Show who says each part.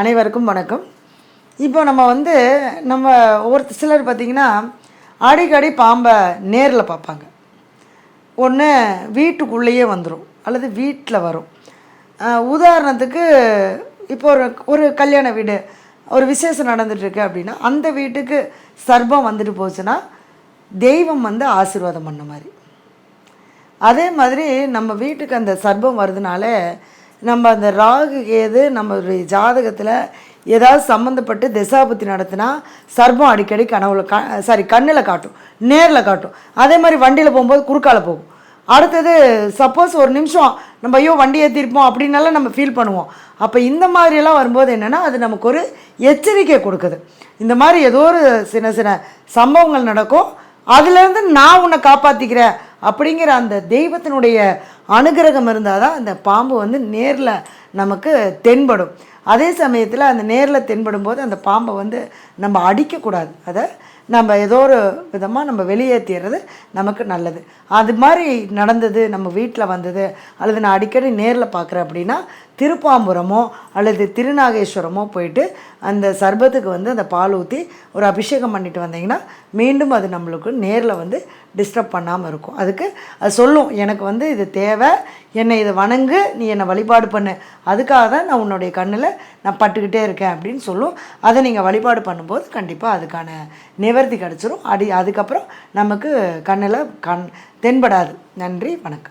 Speaker 1: அனைவருக்கும் வணக்கம். இப்போ நம்ம வந்து நம்ம ஒரு சிலர் பார்த்திங்கன்னா அடிக்கடி பாம்பை நேரில் பார்ப்பாங்க. ஒன்று வீட்டுக்குள்ளேயே வந்துடும் அல்லது வீட்டில் வரும். உதாரணத்துக்கு இப்போ ஒரு ஒரு கல்யாண வீடு ஒரு விசேஷம் நடந்துட்டுருக்கு அப்படின்னா அந்த வீட்டுக்கு சர்பம் வந்துட்டு போச்சுன்னா தெய்வம் வந்து ஆசீர்வாதம் பண்ண மாதிரி. அதே மாதிரி நம்ம வீட்டுக்கு அந்த சர்பம் வர்றதுனால நம்ம அந்த ராகு கேது நம்மளுடைய ஜாதகத்தில் ஏதாவது சம்மந்தப்பட்டு திசாபுத்தி நடத்தினா சர்ப்பம் அடிக்கடி கனவுல க சாரி கண்ணில் காட்டும் நேரில் காட்டும். அதே மாதிரி வண்டியில் போகும்போது குறுக்கால போகும். அடுத்தது சப்போஸ் ஒரு நிமிஷம் நம்ம ஐயோ வண்டி ஏற்றிருப்போம் அப்படின்னால நம்ம ஃபீல் பண்ணுவோம். அப்போ இந்த மாதிரியெல்லாம் வரும்போது என்னென்னா அது நமக்கு ஒரு எச்சரிக்கை கொடுக்குது. இந்த மாதிரி ஏதோ ஒரு சின்ன சின்ன சம்பவங்கள் நடக்கும். அதுலேருந்து நான் உன்னை காப்பாற்றிக்கிறேன் அப்படிங்கிற அந்த தெய்வத்தினுடைய அனுகிரகம் இருந்தால் தான் அந்த பாம்பு வந்து நேரில் நமக்கு தென்படும். அதே சமயத்தில் அந்த நேரில் தென்படும் போது அந்த பாம்பை வந்து நம்ம அடிக்கக்கூடாது. அதை நம்ம ஏதோ ஒரு விதமாக நம்ம வெளியேற்றிடுறது நமக்கு நல்லது. அது மாதிரி நடந்தது நம்ம வீட்டில் வந்தது அல்லது நான் அடிக்கடி நேரில் பார்க்குறேன் அப்படின்னா திருப்பாம்புரமோ அல்லது திருநாகேஸ்வரமோ போயிட்டு அந்த சர்பத்துக்கு வந்து அந்த பால் ஊற்றி ஒரு அபிஷேகம் பண்ணிட்டு வந்தீங்கன்னா மீண்டும் அது நம்மளுக்கு நேரில் வந்து டிஸ்டர்ப் பண்ணாமல் இருக்கும். அதுக்கு அது சொல்லும் எனக்கு வந்து இது தேவை என்னை இதை வணங்கு நீ என்னை வழிபாடு பண்ணு. அதுக்காக தான் நான் உன்னுடைய கண்ணில் நான் பட்டுக்கிட்டே இருக்கேன் அப்படின்னு சொல்லும். அதை நீங்கள் வழிபாடு பண்ணும்போது கண்டிப்பாக அதுக்கான நிவர்த்தி கிடச்சிரும். அடி அதுக்கப்புறம் நமக்கு கண்ணில் கண் தென்படாது. நன்றி வணக்கம்.